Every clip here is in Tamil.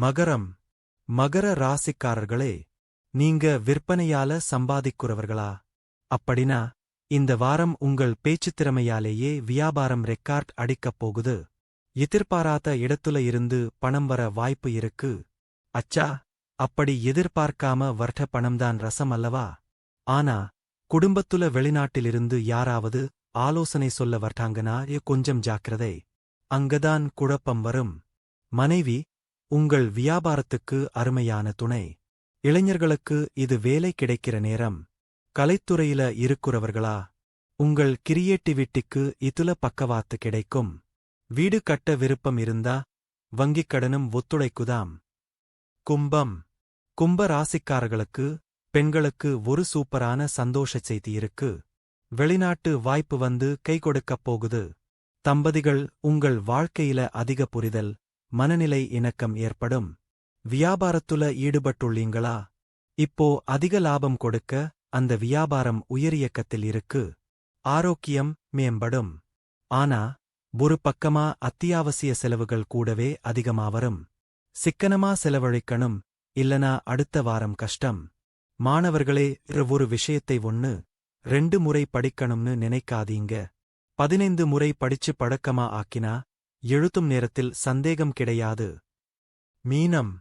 மகரம் மகர ராசிக்காரர்களே நீங்க விற்பனையால சம்பாதிக்கிறவர்களா? அப்படினா இந்த வாரம் உங்கள் பேச்சுத் திறமையாலேயே வியாபாரம் ரெக்கார்ட் அடிக்கப் போகுது. எதிர்பாராத இடத்துல இருந்து பணம் வர வாய்ப்பு இருக்கு. அச்சா அப்படி எதிர்பார்க்காம வர்ற பணம்தான் ரசம் அல்லவா? ஆனா குடும்பத்துல வெளிநாட்டிலிருந்து யாராவது ஆலோசனை சொல்ல வர்றாங்கன்னா கொஞ்சம் ஜாக்கிரதை. அங்கதான் குழப்பம் வரும். மனைவி உங்கள் வியாபாரத்துக்கு அருமையான துணை. இளைஞர்களுக்கு இது வேலை கிடைக்கிற நேரம். கலைத்துறையில இருக்கிறவர்களா? உங்கள் கிரியேட்டிவிட்டிக்கு இதுல பக்கவாத்து கிடைக்கும். வீடு கட்ட விருப்பம் இருந்தா வங்கிக் கடனும் ஒத்துழைக்குதாம். கும்பம். கும்ப ராசிக்காரர்களுக்கு பெண்களுக்கு ஒரு சூப்பரான சந்தோஷச் செய்தி இருக்கு. வெளிநாட்டு வாய்ப்பு வந்து கை கொடுக்கப் போகுது. தம்பதிகள் உங்கள் வாழ்க்கையில அதிக புரிதல் மனநிலை இணக்கம் ஏற்படும். வியாபாரத்துல ஈடுபட்டுள்ளீங்களா? இப்போ அதிக லாபம் கொடுக்க அந்த வியாபாரம் உயரியக்கத்தில் இருக்கு. ஆரோக்கியம் மேம்படும். ஆனா ஒரு பக்கமா அத்தியாவசிய செலவுகள் கூடவே அதிகமா வரும். சிக்கனமா செலவழிக்கணும் இல்லனா அடுத்த வாரம் கஷ்டம். மாணவர்களே ஒரு விஷயத்தை ஒன்னு ரெண்டு முறை படிக்கணும்னு நினைக்காதீங்க. பதினைந்து முறை படிச்சு பழக்கமா ஆக்கினா எழுத்தும் நேரத்தில் சந்தேகம் கிடையாது. மீனம்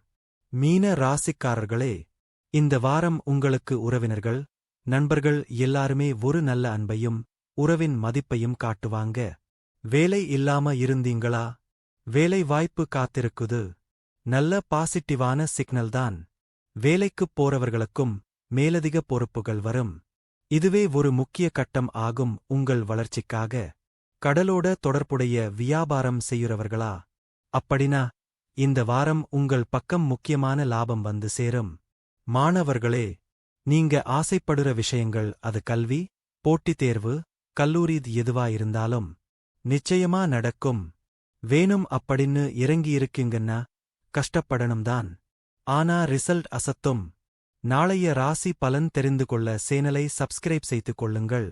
மீன ராசிக்காரர்களே இந்த வாரம் உங்களுக்கு உறவினர்கள் நண்பர்கள் எல்லாருமே ஒரு நல்ல அன்பையும் உறவின் மதிப்பையும் காட்டுவாங்க. வேலை இல்லாம இருந்தீங்களா? வேலை வாய்ப்பு காத்திருக்குது. நல்ல பாசிட்டிவான சிக்னல் தான். வேலைக்குப் போறவர்களுக்கும் மேலதிக பொறுப்புகள் வரும். இதுவே ஒரு முக்கிய கட்டம் ஆகும் உங்கள் வளர்ச்சிக்காக. கடலோட தொடர்புடைய வியாபாரம் செய்யுறவர்களா? அப்படினா இந்த வாரம் உங்கள் பக்கம் முக்கியமான லாபம் வந்து சேரும். மாணவர்களே நீங்க ஆசைப்படுற விஷயங்கள் அது கல்வி போட்டித் தேர்வு கல்லூரி எதுவா இருந்தாலும் நிச்சயமா நடக்கும். வேணும் அப்படின்னு இறங்கியிருக்கீங்கன்னா கஷ்டப்படணும்தான் ஆனா ரிசல்ட் அசத்தும். நாளைய ராசி பலன் தெரிந்து கொள்ள சேனலை சப்ஸ்கிரைப் செய்து கொள்ளுங்கள்.